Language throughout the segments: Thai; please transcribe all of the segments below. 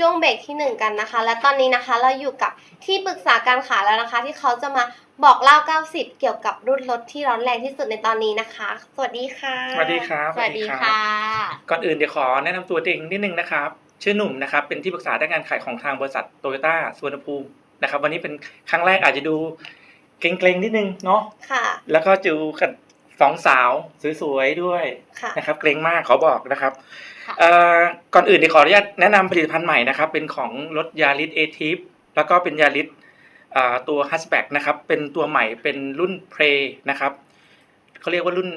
ช่วงเบรกที่หนึ่งกันนะคะ และตอนนี้นะคะเราอยู่กับที่ปรึกษาการขายแล้วนะคะ ที่เขาจะมาบอกเล่า 90 เกี่ยวกับรุ่นรถที่ร้อนแรงที่สุดในตอนนี้นะคะ สวัสดีค่ะ สวัสดีครับ สวัสดีรับค่ะ ก่อนอื่นเดี๋ยวขอแนะนำตัวเองนิดนึงนะครับ ชื่อหนุ่มนะครับ เป็นที่ปรึกษาด้านการขายของทางบริษัทโตโยต้าสุวรรณภูมินะครับ วันนี้เป็นครั้งแรกอาจจะดูเกรงๆนิดนึงเนาะ ค่ะ แล้วก็จูกับสองสาวสวยๆด้วยค่ะนะครับ เกรงมากขอบอกนะครับค่ะเอ่อ ก่อนอื่นเดี๋ยวขออนุญาตแนะนำผลิตภัณฑ์ใหม่นะครับ เป็นของรถยาริสเอทีฟแล้วก็เป็นยาริสตัวฮัสแบ็กนะครับ เป็นตัวใหม่เป็นรุ่นเพลนะครับเขาเรียกว่ารุ่น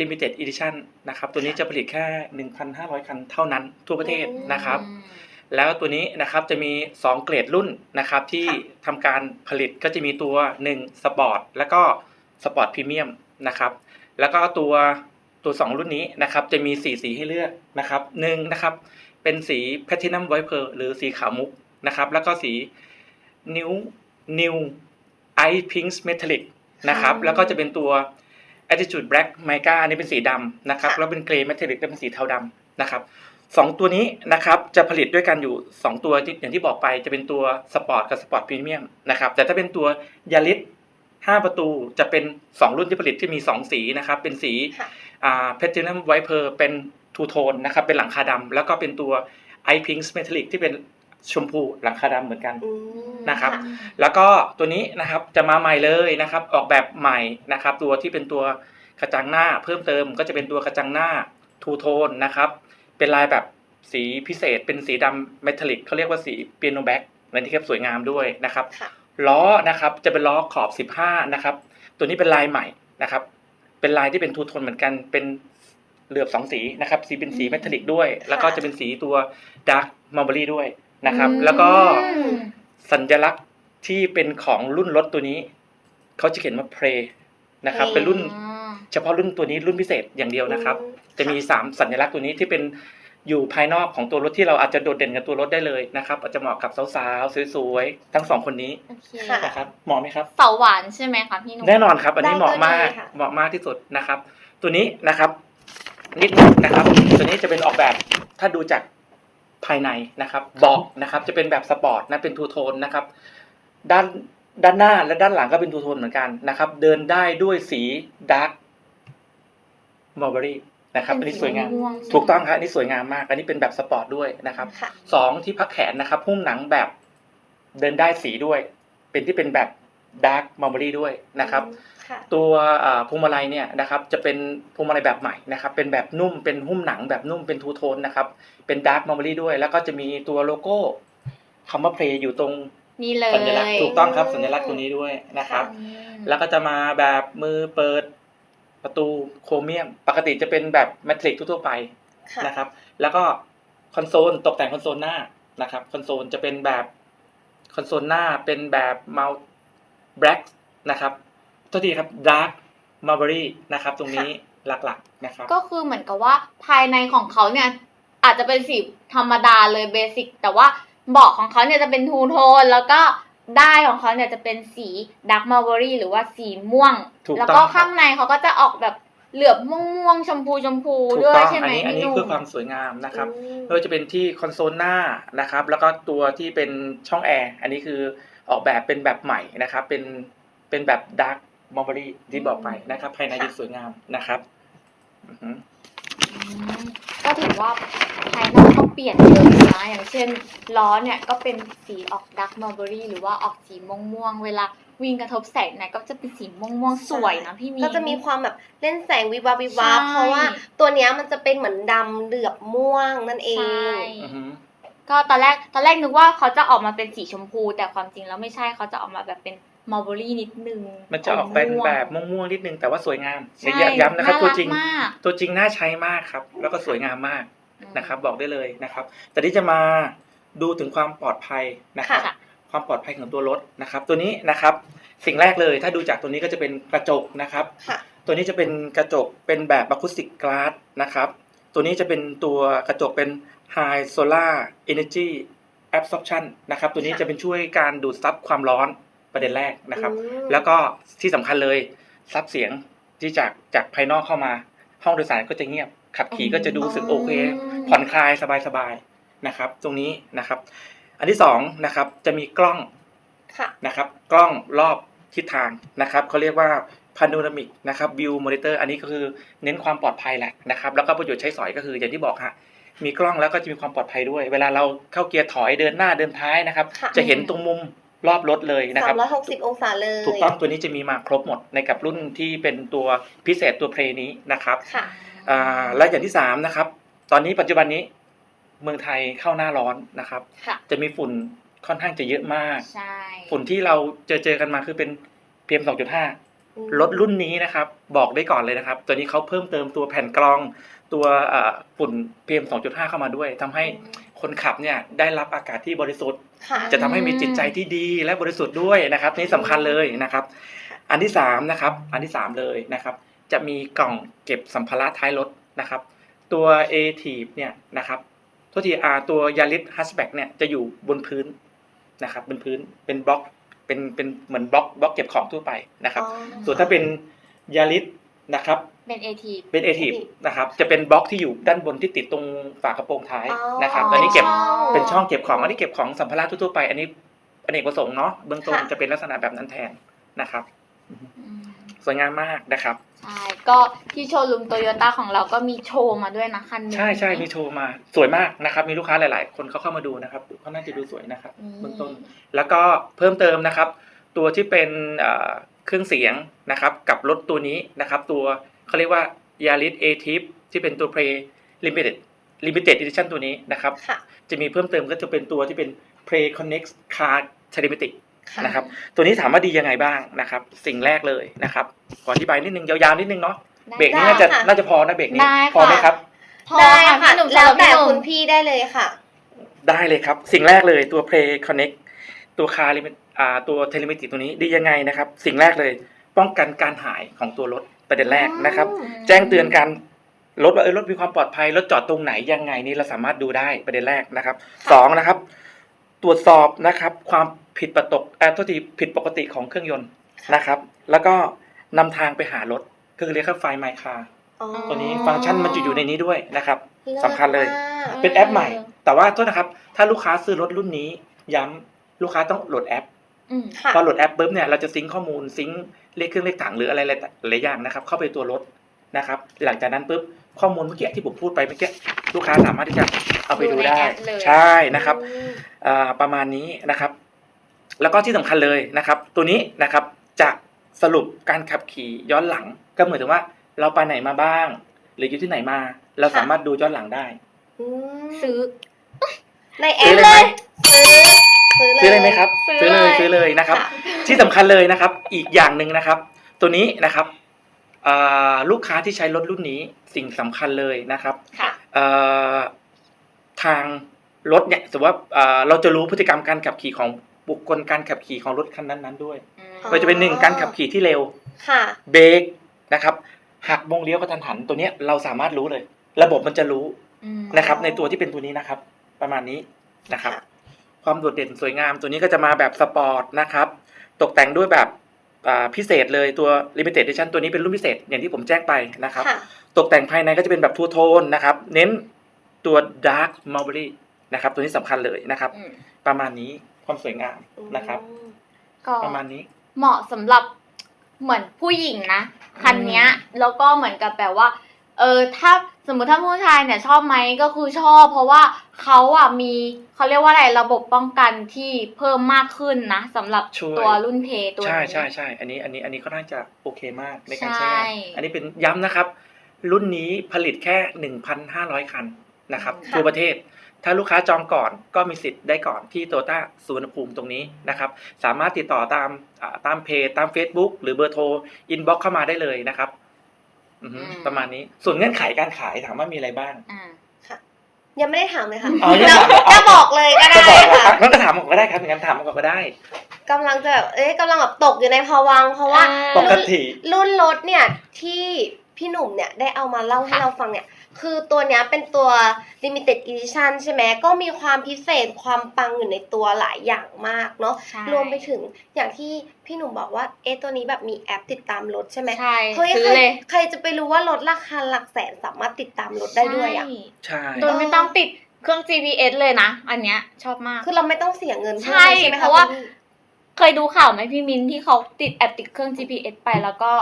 Limited Edition นะครับ ตัวนี้จะผลิตแค่ 1,500 คันเท่านั้นทั่วประเทศนะครับอืมแล้วตัวนี้นะครับจะมี 2 เกรดรุ่นนะครับ ที่ค่ะทำการผลิตก็จะมีตัว 1 สปอร์ตแล้วก็สปอร์ตพรีเมียมนะครับ แล้วก็ตัว ตัว 2 รุ่นนี้นะครับ จะมี4สีให้เลือกนะครับหนึ่งนะครับ เป็นสีแพทินัมไวเพอร์หรือสีขาวมุกนะครับ แล้วก็สีนิวนิวไอพิงส์เมทัลลิกนะครับค่ะแล้วก็จะเป็นตัว Attitude Black Mica อันนี้เป็นสีดำนะครับค่ะแล้วเป็นเกรย์เมทัลลิกเป็นสีเทาดำนะครับสองตัวนี้นะครับจะผลิตด้วยกันอยู่ 2 ตัวที่อย่างที่บอกไปจะเป็นตัวสปอร์ตกับสปอร์ตพรีเมียมนะครับแต่ถ้าเป็นตัวยาริส 5 ประตูจะเป็น 2 รุ่นที่ผลิตที่มี 2 สีนะครับ เป็นสีค่ะอ่าเพทินัมไวเพอร์เป็นทูโทนนะครับ เป็นหลังคาดำแล้วก็เป็นตัวไอพิงส์เมทัลลิกที่เป็นชมพูหลังคาดำเหมือนกันอืมนะครับะแล้วก็ตัวนี้นะครับจะมาใหม่เลยนะครับ ออกแบบใหม่นะครับ ตัวที่เป็นตัวกระจังหน้าเพิ่มเติมก็จะเป็นตัวกระจังหน้าทูโทนนะครับ เป็นลายแบบสีพิเศษเป็นสีดำเมทัลลิกเขาเรียกว่าสีเปียโนแบ็กและที่ครับสวยงามด้วยนะครับค่ะ ล้อนะครับจะเป็นล้อขอบ 15 นะครับ ตัวนี้เป็นลายใหม่นะครับ เป็นลายที่เป็นทูโทนเหมือนกันเป็นเหลือบสองสีนะครับ สีเป็นสีเมทัลลิกด้วย แล้วก็จะเป็นสีตัวดาร์กมาร์เบอรี่ด้วยนะครับ แล้วก็อืมสัญลักษณ์ที่เป็นของรุ่นรถตัวนี้ เขาจะเขียนว่าเพลนะครับ Prey เป็นรุ่นอ๋อเฉพาะรุ่นตัวนี้รุ่นพิเศษอย่างเดียวนะครับอืมจะมี 3 สัญลักษณ์ตัวนี้ที่เป็น อยู่ภายนอกของตัวรถที่เราอาจจะโดดเด่นกับตัวรถได้เลยนะครับอาจจะเหมาะกับสาวๆสวยๆทั้งสองคนนี้โอเคค่ะ นะครับเหมาะไหมครับ เสาหวานใช่ไหมคะพี่หนุ่ม แน่นอนครับ อันนี้ได้เหมาะมากได้ค่ะ เหมาะมากที่สุดนะครับ ตัวนี้นะครับ นิดนึงนะครับ ตัวนี้จะเป็นออกแบบถ้าดูจากภายในนะครับเบาะนะครับ จะเป็นแบบสปอร์ตนะเป็นทูโทนนะครับ ด้านด้านหน้าและด้านหลังก็เป็นทูโทนเหมือนกันนะครับ เดินได้ด้วยสีดาร์กมอร์เบอรี่ นะครับอันนี้สวยงามม่วๆใช่ไหมถูกต้องครับอันนี้สวยงามมาก อันนี้เป็นแบบสปอร์ตด้วยนะครับค่ะสองที่พักแขนนะครับหุ้มหนังแบบเดินได้สีด้วย เป็นที่เป็นแบบดาร์กมอร์เบอรี่ด้วยนะครับค่ะตัวอ่าพวงมาลัยเนี่ยนะครับจะเป็นพวงมาลัยแบบใหม่นะครับ เป็นแบบนุ่มเป็นหุ้มหนังแบบนุ่มเป็นทูโทนนะครับ เป็นดาร์กมอร์เบอรี่ด้วย แล้วก็จะมีตัวโลโก้คำว่าเพลย์อยู่ตรงนี่เลยสัญลักษณ์ถูกต้องครับสัญลักษณ์ตัวนี้ด้วยนะครับอืมแล้วก็จะมาแบบมือเปิด ประตูโครเมียม ปกติจะเป็นแบบแมทริกทั่วๆไปค่ะนะครับ แล้วก็คอนโซลตกแต่งคอนโซลหน้านะครับคอนโซลจะเป็นแบบคอนโซลหน้าเป็นแบบเมาส์แบล็กนะครับตัวทีครับดาร์กมาร์เบอรี่นะครับ ตรงนี้หลักๆนะครับ ก็คือเหมือนกับว่าภายในของเขาเนี่ย อาจจะเป็นสีธรรมดาเลยเบสิกแต่ว่าเบาะของเขาเนี่ยจะเป็นทูโทนแล้วก็ ได้ายของเขาเนี่ยจะเป็นสีดักมาร์เบอรี่หรือว่าสีม่วง ถูกต้อง แล้วก็ครับข้างในเขาก็จะออกแบบเหลือบม่วงๆชมพูชมพูถูกด้วยต้องใช่ไหอัมนนี้อันพี่นี้หนุ่คือมความสวยงามนะครับอืมไม่ว่าจะเป็นที่คอนโซลหน้านะครับ แล้วก็ตัวที่เป็นช่องแอร์อันนี้คือออกแบบเป็นแบบใหม่นะครับ เป็นเป็นแบบดาร์กมอร์เบอรี่ที่บอกไปนะครับ ภายในค่ะ จะสวยงามนะครับอือฮึอืม ก็ถือว่าภายนอกก็เปลี่ยนเยอะนะอย่างเช่นล้อเนี่ยก็เป็นสีออกดักมัลเบอรี่หรือว่าออกสีม่วงๆเวลาวิ่งกระทบแสงเนี่ยก็จะเป็นสีม่วงๆสวยนะพี่มี ก็จะมีความแบบเล่นแสงวิบวับวิบวับใช่ เพราะว่าตัวเนี้ยมันจะเป็นเหมือนดำเหลือบม่วงนั่นเอใช่งอือฮึก็ตอนแรกตอนแรกนึกว่าเขาจะออกมาเป็นสีชมพู แต่ความจริงแล้วไม่ใช่เขาจะออกมาแบบเป็น มัลเบอรี่นิดนึงมันจะออกเป็นม่วงๆแบบม่วงๆนิดนึง แต่ว่าสวยงามใช่เดี๋ยวย้ำนะครับาตัวจริงมากตัวจริงน่าใช้มากครับ แล้วก็สวยงามมากอืมนะครับ บอกได้เลยนะครับ แต่ที่จะมาดูถึงความปลอดภัยนะครับค่ะความปลอดภัยของตัวรถนะครับ ตัวนี้นะครับ สิ่งแรกเลย ถ้าดูจากตัวนี้ก็จะเป็นกระจกนะครับค่ะตัวนี้จะเป็นกระจกเป็นแบบอะคูสติกก a s สนะครับ ตัวนี้จะเป็นตัวกระจกเป็น High Solar Energy Absorption นะครับ ตัวนี้ค่ะจะเป็นช่วยการดูดซับความร้อน ประเด็นแรกนะครับอืมแล้วก็ที่สำคัญเลยซับเสียงที่จากจากภายนอกเข้ามา ห้องโดยสารก็จะเงียบ ขับขี่ก็จะดูรู้สึกโอเค ผ่อนคลายสบายนะครับ ตรงนี้นะครับ อันที่สองนะครับจะมีกล้องค่ะนะครับ กล้องรอบทิศทางนะครับเขาเรียกว่า panoramic นะครับ view monitor อันนี้ก็คือเน้นความปลอดภัยแหละนะครับ แล้วก็ประโยชน์ใช้สอยก็คืออย่างที่บอกฮะมีกล้องแล้วก็จะมีความปลอดภัยด้วย เวลาเราเข้าเกียร์ถอยเดินหน้าเดินท้ายนะครับค่ะจะเห็นตรงมุม รอบรถเลยนะคสารัมบร้อยหกสิบองศาเลย ถูกต้องตัวนี้จะมีมาครบหมดในกับรุ่นที่เป็นตัวพิเศษตัวเพลนี้นะครับค่ะอ่าและอย่างที่สามนะครับ ตอนนี้ปัจจุบันนี้เมืองไทยเข้าหน้าร้อนนะครับค่ะจะมีฝุ่นค่อนข้างจะเยอะมากใช่ฝุ่นที่เราเจอเจอกันมาคือเป็น PM 2.5อืมรถรุ่นนี้นะครับ บอกได้ก่อนเลยนะครับ ตัวนี้เขาเพิ่มเติมตัวแผ่นกรองตัวเอ่อฝุ่น PM 2.5เข้ามาด้วยทำให้ คนขับเนี่ยได้รับอากาศที่บริสุทธิ์ ค่ะ จะทำให้มีจิตใจที่ดีและบริสุทธิ์ด้วยนะครับนี่สำคัญเลยนะครับ อันที่สามนะครับ อันที่สามเลยนะครับ จะมีกล่องเก็บสัมภาระท้ายรถนะครับ ตัว a t i v เนี่ยนะครับโทษทีอาตัวยาริสฮัสแบ็กเนี่ยจะอยู่บนพื้นนะครับบนพื้นเป็นบล็อกเป็นเป็นเหมือนบล็อกบล็อกเก็บของทั่วไปนะครับ อ๋อ ส่วนถ้าเป็นยาริส นะครับ เป็นเอทีเป็น a t i v นะครับ จะเป็นบล็อกที่อยู่ด้านบนที่ติดตรงฝากระโปรงท้ายอ๋อนะครับ ตอนนี้เก็บช่องเป็นช่องเก็บของ อันนี้เก็บของสัมภาระทั่วๆไป อันนี้อเนกประสงค์เนาะ เบื้องต้นค่ะ จะเป็นลักษณะแบบนั้นแทนนะครับสวยงามมากนะครับ ใช่ ก็ที่โชว์รูมโตโยต้าของเราก็มีโชว์มาด้วยนะคันนี้ ใช่ใช่มีโชว์มา สวยมากนะครับ มีลูกค้าหลาย ๆ คนเขาเข้ามาดูนะครับเขาน่าจะดูสวยนะครับอืมเบื้องต้น แล้วก็เพิ่มเติมนะครับ ตัวที่เป็นเอ่อ เครื่องเสียงนะครับกับรถตัวนี้นะครับตัวเขาเรียกว่า Yaris a t i v ที่เป็นตัว Play Limited Limited Edition ตัวนี้นะครับค่ะจะมีเพิ่มเติมก็จะเป็นตัวที่เป็น Play Connect Car Telematic ค่ะนะครับ ตัวนี้ถามว่าดียังไงบ้างนะครับ สิ่งแรกเลยนะครับขออธิบายนิดนึงยาวๆนิดนึงเนาะได้เบรกนี้ได้น่าจะค่ะน่าจะพอนะเบรกนี้ได้พอไหมค่ะครับพอได้ค่ะพี่หนุ่มแล้วแต่สำหรับพี่หนุ่มคุณพี่ได้เลยค่ะ ได้เลยครับ สิ่งแรกเลยตัว Play Connect ตัวคาร์ลิมิอ่าตัวเทเลมิติตัวนี้ดียังไงนะครับ สิ่งแรกเลย ป้องกันการหายของตัวรถประเด็นแรกนะครับอืมแจ้งเตือนการรถว่าเออรถมีความปลอดภัยรถจอดตรงไหนยังไงนี่เราสามารถดูได้ประเด็นแรกนะครับสองนะครับ ตรวจสอบนะครับ ความผิดปกติเอ่อโทษทีผิดปกติของเครื่องยนต์นะครับ แล้วก็นำทางไปหารถคือเรียกว่าไฟล์ My Car อ๋อตัวนี้ฟังก์ชันมันจะอยู่ในนี้ด้วยนะครับลิศสำคัญเลยมากเป็นแอปใหม่ แต่ว่าโทษนะครับ ถ้าลูกค้าซื้อรถรุ่นนี้ย้ำ ลูกค้าต้องโหลดแอปอืมค่ะพอโหลดแอปปุ๊บเนี่ยเราจะซิงค์ข้อมูลซิงค์เลขเครื่องเลขถังหรืออะไรหลายๆอย่างนะครับ เข้าไปตัวรถนะครับ หลังจากนั้นปุ๊บข้อมูลเมื่อกี้ที่ผมพูดไปเมื่อกี้ลูกค้าสามารถที่จะเอาไปดูได้ดูในแอปเลยใช่นะครับอืมอ่าประมาณนี้นะครับ แล้วก็ที่สำคัญเลยนะครับ ตัวนี้นะครับจะสรุปการขับขี่ย้อนหลัง ก็เหมือนถึงว่า เราไปไหนมาบ้าง หรืออยู่ที่ไหนมา เราสามารถดูย้อนหลังได้อืมซื้อในแอซื้ปอเลยเลไหมยซื้อ ซื้อเลยซื้อเลยไหมครับซื้อซื้อเลยเลยซื้อเลยนะครับค่ะที่สำคัญเลยนะครับ อีกอย่างหนึ่งนะครับ ตัวนี้นะครับอ่าลูกค้าที่ใช้รถรุ่นนี้สิ่งสำคัญเลยนะครับค่ะเอ่อทางรถเนี่ยสมมติว่าเอ่อเราจะรู้พฤติกรรมการขับขี่ของบุคคลการขับขี่ของรถคันนั้นๆด้วยอืมอ๋อก็จะเป็นหนึ่งการขับขี่ที่เร็วค่ะเบรกนะครับหักโมงเลี้ยวกระทันหันตัวเนี้ยเราสามารถรู้เลย ระบบมันจะรู้อืมนะครับ ในตัวที่เป็นตัวนี้นะครับ ประมาณนี้นะครับ ค่ะความโดดเด่นสวยงามตัวนี้ก็จะมาแบบสปอร์ตนะครับ ตกแต่งด้วยแบบอ่าพิเศษเลยตัว Limited Edition ตัวนี้เป็นรุ่นพิเศษอย่างที่ผมแจ้งไปนะครับค่ะตกแต่งภายในก็จะเป็นแบบทูโทนนะครับ เน้นตัว Dark Mulberry นะครับ ตัวนี้สำคัญเลยนะครับอืมประมาณนี้ความสวยงามนะครับอืมก็ประมาณนี้เหมาะสำหรับเหมือนผู้หญิงนะ คันเนี้ยแล้วก็เหมือนกับแบบว่า เออถ้า สมมติถ้าผู้ชายเนี่ยชอบไหมก็คือชอบ เพราะว่าเขาอะมีเขาเรียกว่าอะไรระบบป้องกันที่เพิ่มมากขึ้นนะสำหรับช่วยตัวรุ่นเพตัวนี้ใช่ใช่ใช่อันนี้อันนี้อันนี้ค่อนข้างจะโอเคมากในการใช้งานใช่อันนี้เป็นย้ำนะครับ รุ่นนี้ผลิตแค่หนึ่งพันห้าร้อยคันนะครับค่ะทั่วประเทศ ถ้าลูกค้าจองก่อนก็มีสิทธิ์ได้ก่อนที่โตต้าสุวรรณภูมิตรงนี้นะครับ สามารถติดต่อตามอ่าตามเพจตาม Facebook หรือเบอร์โทรอินบ็อกเข้ามาได้เลยนะครับอือฮึอืม ประมาณนี้ ส่วนเงื่อนไขการขายถามว่ามีอะไรบ้างอ่ายังไม่ได้ถามเลยค่ะอ๋อยังถามจะบอกเลยก็ได้จะบอกว่าค่ะงั้นก็ถามผมก็ได้ครับงั้นถามผมก็ได้กำลังจะแบบเอ๊ะกำลังแบบตกอยู่ในภวังค์เพราะว่าอ่าปกติรุ่นรถเนี่ยที่พี่หนุ่มเนี่ยได้เอามาเล่าให้ค่ะเราฟังเนี่ย คือตัวเนี้ยเป็นตัว limited edition ใช่ไหมก็มีความพิเศษความปังอยู่ในตัวหลายอย่างมากเนาะใช่รวมไปถึงอย่างที่พี่หนุ่มบอกว่าเอ๊ะตัวนี้แบบมีแอปติดตามรถใช่ไหมใช่เฮ้ยซื้อใครเลยใครจะไปรู้ว่ารถราคาหลักแสนสามารถติดตามรถได้ด้วยอะ ใช่ใช่โดยไม่ต้องติดเครื่อง GPS เลยนะ อันเนี้ยชอบมาก คือเราไม่ต้องเสียเงินใช่ใช่ไหมเพคะราะว่าคุณพี่ เคยดูข่าวไหมพี่มินที่เขาติดแอปติดเครื่อง GPS ไปแล้วก็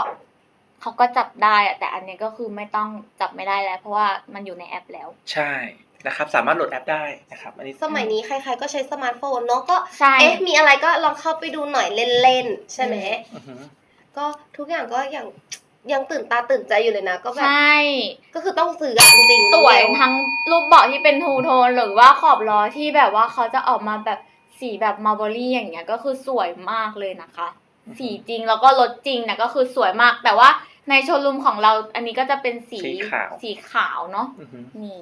เขาก็จับได้อะแต่อันเนี้ยก็คือไม่ต้องจับไม่ได้แล้ว เพราะว่ามันอยู่ในแอปแล้ว ใช่นะครับสามารถโหลดแอปได้นะครับอันนี้สมัยนี้ใครๆก็ใช้สมาร์ทโฟนเนาะก็ใช่เอ๊ะมีอะไรก็ลองเข้าไปดูหน่อยเล่นๆใช่ไหมอือหือก็ทุกอย่างก็ยังยังตื่นตาตื่นใจอยู่เลยนะ ก็แบบใช่ก็คือต้องซื้ออะจริงๆสวยเร็ทั้งรูปเบาะที่เป็นทูโทนหรือว่าขอบล้อที่แบบว่าเขาจะออกมาแบบสีแบบมาร์บอรี่อย่างเงี้ยก็คือสวยมากเลยนะคะ สีจริงแล้วก็รถจริงนะก็คือสวยมากแต่ว่า ในโชว์รูมของเราอันนี้ก็จะเป็นสีสีขาว สีขาวเนาะอือหือนี่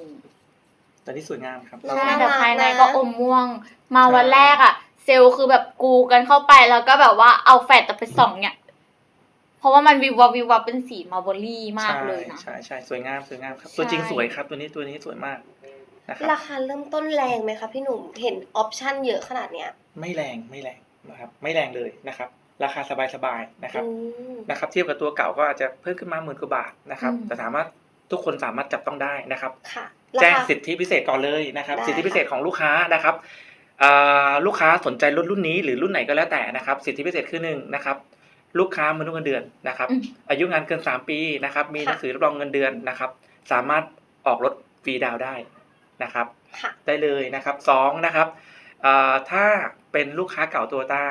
ตอนนี้สวยงามครับใช่แต่ภายในก็อมม่วง มาวันแรกอะเซลล์คือแบบกูกันเข้าไปแล้วก็แบบว่าเอาแฟลชไปส่องเนี่ย เพราะว่ามันวิววับวิววับเป็นสีมาร์บอรี่มากเลยนะ ใช่ใช่สวยงามสวยงามครับใช่ตัวจริงสวยครับ ตัวนี้ตัวนี้สวยมากนะครับราคาเริ่มต้นแรงไหมคะพี่หนุ่มเห็นออปชั่นเยอะขนาดเนี้ย ไม่แรงไม่แรงนะครับ ไม่แรงเลยนะครับ ราคาสบายๆนะครับอืมนะครับ เทียบกับตัวเก่าก็อาจจะเพิ่มขึ้นมาหมื่นกว่าบาทนะครับอืมแต่สามารถทุกคนสามารถจับต้องได้นะครับค่ะแจ้งราคาสิทธิพิเศษก่อนเลยนะครับได้สิทธิพิเศษของลูกค้านะครับอ่าลูกค้าสนใจรถรุ่นนี้หรือรุ่นไหนก็แล้วแต่นะครับ สิทธิพิเศษคือหนึ่งนะครับ ลูกค้ามนุษย์เงินเดือนนะครับอืมอายุงานเกิน 3 ปีนะครับ มีหนังสือรับรองเงินเดือนนะครับ สามารถออกรถฟรีดาวน์ได้นะครับค่ะได้เลยนะครับสองนะครับอ่าถ้าเป็นลูกค้าเก่าตัวต้า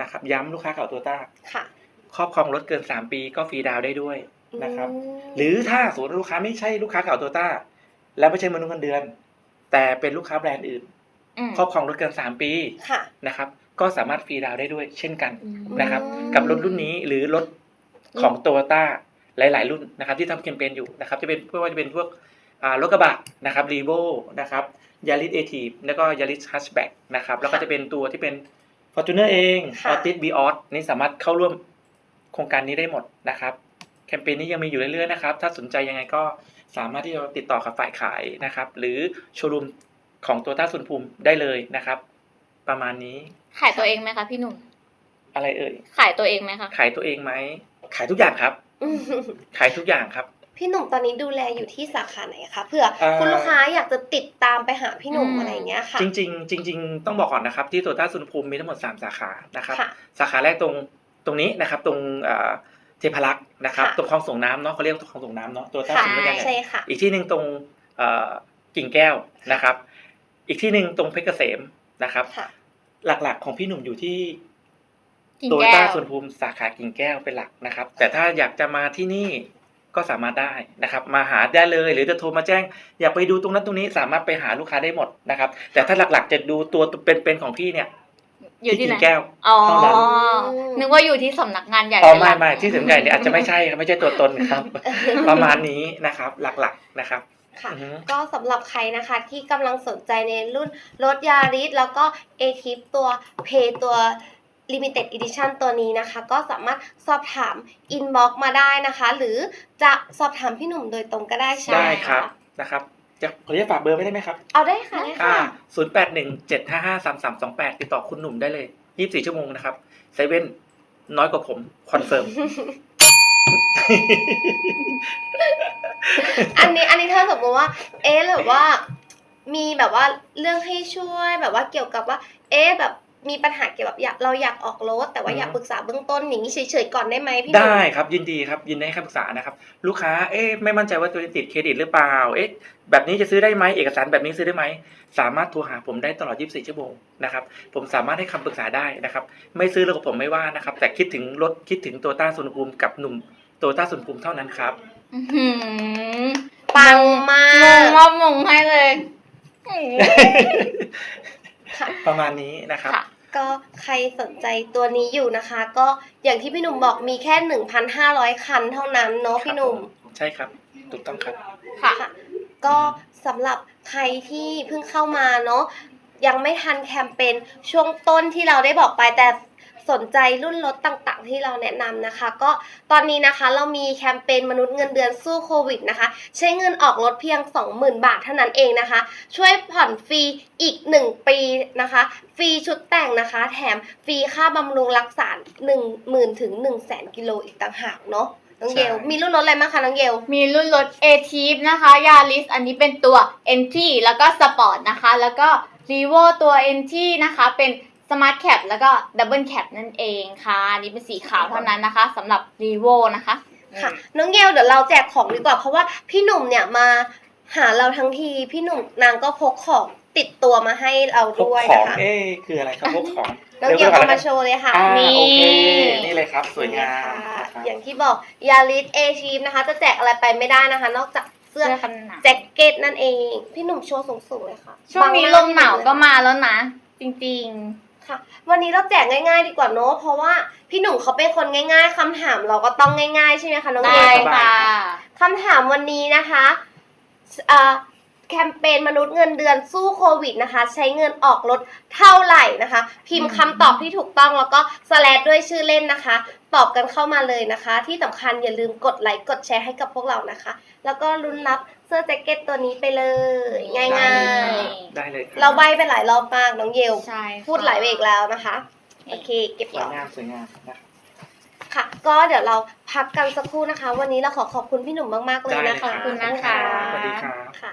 นะครับย้ำลูกค้าเก่าตัวต้าค่ะ ครอบครองรถเกิน 3 ปีก็ฟรีดาวน์ได้ด้วยนะครับอืมหรือถ้าสมมติลูกค้าไม่ใช่ลูกค้าเก่าโตต้าแล้วไม่ใช่มนุษย์เงินเดือน แต่เป็นลูกค้าแบรนด์อื่นอืมครอบครองรถเกิน 3 ปีค่ะนะครับ ก็สามารถฟรีดาวน์ได้ด้วย เช่นกันอืมนะครับอืมกับรถรุ่นนี้หรือรถของโตต้าหลาย ๆ รุ่นนะครับ ที่ทำแคมเปญอยู่นะครับ จะเป็นไม่ว่าจะเป็นพวกอ่ารถกระบะนะครับรีโวนะครับยาริสเอทีแล้วก็ยาริสฮัชแบ็กนะครับ แล้วก็จะเป็นตัวที่เป็น f o r t u n e r เองอค่ะอติสบีออสนี่สามารถเข้าร่วมโครงการนี้ได้หมดนะครับ แคมเปญนี้ยังมีอยู่เรื่อยๆนะครับ ถ้าสนใจยังไงก็สามารถที่จะติดต่อกับฝ่ายขายนะครับ หรือโชว์รูมของตัวต้าสุนภูมิได้เลยนะครับ ประมาณนี้ ขายตัวเองไหมคะพี่หนุ่ม อะไรเอ่ย ขายตัวเองไหมคะ ขายตัวเองไหม ขายทุกอย่างครับอืมขายทุกอย่างครับ พี่หนุ่มตอนนี้ดูแลอยู่ที่สาขาไหนคะเผื่อเอ่อคุณลูกค้าอยากจะติดตามไปหาพี่หนุ่มอืมอะไรอย่างเงี้ยค่ะจริงๆจริง ๆ ต้องบอกก่อนนะครับที่ตัวต้าสุนภูมิมีทั้งหมด 3 สาขานะครับค่ะสาขาแรกตรงตรงนี้นะครับตรงเอ่อเทพารักษ์นะครับค่ะตรงคลองส่งน้ำเนาะเขาเรียกคลองส่งน้ำเนาะตัวต้าค่ะสุนภูมิใหญ่ใช่ค่ะอีกที่หนึ่งตรงเอ่อกิ่งแก้วนะครับ อีกที่หนึ่งตรงเพชรเกษมนะครับค่ะหลักๆของพี่หนุ่มอยู่ที่กิ่งโตโยแก้ต้าวส่วนภูมิสาขากิ่งแก้วเป็นหลักนะครับ แต่ถ้าอยากจะมาที่นี่ ก็สามารถได้นะครับ มาหาได้เลยหรือจะโทรมาแจ้ง อยากไปดูตรงนั้นตรงนี้สามารถไปหาลูกค้าได้หมดนะครับ แต่ถ้าหลักๆจะดูตัวเป็นๆของพี่เนี่ยอยู่ที่กิ่ไหนงแก้วอ๋อเท่านั้นนึกว่าอยู่ที่สำนักงานใหญ่อ๋อเป็นหไม่ลักไม่ที่สำคัญเนี่ยอาจจะไม่ใช่ครับไม่ใช่ตัวตนครับ ประมาณนี้นะครับหลักๆนะครับค่ะอือฮึก็สำหรับใครนะคะที่กำลังสนใจในรุ่นรถยาริสแล้วก็ a t i p ตัวเพตัว Limited Edition ตัวนี้นะคะ ก็สามารถสอบถาม inbox มาได้นะคะ หรือจะสอบถามพี่หนุ่มโดยตรงก็ได้ใช่ไหมได้ครับะนะครับจะขออนุญาตฝากเบอร์ไว้ได้ไหมครับเอาได้ค่ะได้อ่าค่ะ ศูนย์แปดหนึ่งเจ็ดห้าห้าสามสามสองแปดติดต่อคุณหนุ่มได้เลยยี่สิบสี่ชั่วโมงนะครับเซเว่นน้อยกว่าผมคอนเฟิร์ม อันนี้อันนี้ถ้าสมมติว่า เอ๊ะแบบว่า มีแบบว่าเรื่องให้ช่วยแบบว่าเกี่ยวกับว่า เอ๊ะแบบ มีปัญหาเกี่ยวกับอยากเราอยากออกรถแต่ว่าอืมอยากปรึกษาเบื้องต้นอย่างนี้เฉยๆก่อนได้ไหมพี่หนุ่ม ได้ครับยินดีครับยินดีให้คำปรึกษานะครับ ลูกค้าเอ๊ะไม่มั่นใจว่าตัวเองติดเครดิตหรือเปล่าเอ๊ะแบบนี้จะซื้อได้ไหมเอกสารแบบนี้ซื้อได้ไหมสามารถโทรหาผมได้ตลอด 24 ชั่วโมงนะครับผมสามารถให้คำปรึกษาได้นะครับ ไม่ซื้อแล้วกับผมไม่ว่านะครับ แต่คิดถึงรถคิดถึงตัวต้าสุนภูมิกับหนุ่มตัวต้าสุนภูมิเท่านั้นครับ อื้อหือปังมางงก ว่ามงให้เลยอื้อ ค่ะประมาณนี้นะครับ ค่ะ ก็ใครสนใจตัวนี้อยู่นะคะ ก็อย่างที่พี่หนุ่มบอกมีแค่ 1,500 คันเท่านั้นเนาะพี่หนุ่ม ใช่ครับถูกต้องครับ ค่ะ ค่ะก็สำหรับใครที่เพิ่งเข้ามาเนาะยังไม่ทันแคมเปญช่วงต้นที่เราได้บอกไปแต่ สนใจรุ่นรถต่างๆ ที่เราแนะนำนะคะ ก็ตอนนี้นะคะเรามีแคมเปญมนุษย์เงินเดือนสู้โควิดนะคะ ใช้เงินออกรถเพียง 20,000 บาทเท่านั้นเองนะคะ ช่วยผ่อนฟรีอีก 1 ปีนะคะ ฟรีชุดแต่งนะคะ แถมฟรีค่าบำรุงรักษา 1 0,000ถึง1 0 0 0 0 0กิโลอีกต่างหากเนาะน้องเยลใช่มีรุ่นรถอะไรบ้างคะน้องเยล มีรุ่นรถ a t i v นะคะยา r i s อันนี้เป็นตัว Entry แล้วก็ Sport นะคะ แล้วก็ r e v o ตัว Entry นะคะ เป็น Smart Cap แล้วก็ Double Cap นั่นเองค่ะอันนี้เป็นสีขาวเท่านั้นนะคะสำหรับ r e v o นะคะ ค่ะน้องเยลเดี๋ยวเราแจกของดีกว่า เพราะว่าพี่หนุ่มเนี่ยมาหาเราทั้งทีพี่หนุ่มนางก็พกของติดตัวมาให้เราพกด้วยของนะคะเอ๊ะคืออะไรครับพกของน้องเยลดี๋วก่เอานมานะโชว์เลยค่ะ อ่านี่ โอเคนี่เลยครับ สวยงามนี่ค่ะนะครับ อย่างที่บอกยาริสเอชีฟนะคะ จะแจกอะไรไปไม่ได้นะคะ นอกจากเสื้อเสื้อกันหนาวแจ็คเก็ตนั่นเอง พี่หนุ่มโชว์สูงๆเลยค่ะช่วงนี้ลมหนาวก็มาแล้วนะ จริง ค่ะ วันนี้เราแจกง่ายๆดีกว่าเนอะเพราะว่าพี่หนุ่มเขาเป็นคนง่าย ๆคำถามเราก็ต้องง่าย ๆ ใช่ไหมคะน้องๆเยได้ลค่ะ คำถามวันนี้นะคะอ่าแคมเปญมนุษย์เงินเดือนสู้โควิดนะคะ ใช้เงินออกรถเท่าไหร่นะคะ พิมพ์คำตอบที่ถูกต้องแล้วก็สแลดด้วยชื่อเล่นนะคะ ตอบกันเข้ามาเลยนะคะ ที่สำคัญอย่าลืมกดไลค์กดแชร์ให้กับพวกเรานะคะ แล้วก็ลุ้นรับเสื้อแจ็คเก็ตตัวนี้ไปเลย ง่าย ได้เลยคบๆเราใบไปหลายรอบมากน้องเยล ใช่ค่ะ พูดหลายเบรกแล้วนะคะ โอเค เก็บสวยก่อนงามสวยงามนะครับ ค่ะ ก็เดี๋ยวเราพักกันสักครู่นะคะ วันนี้เราขอขอบคุณพี่หนุ่มมากๆเลยได้เลยนะครัคะบ ขอบคุณนะคะ สวัสดีครับ ค่ะ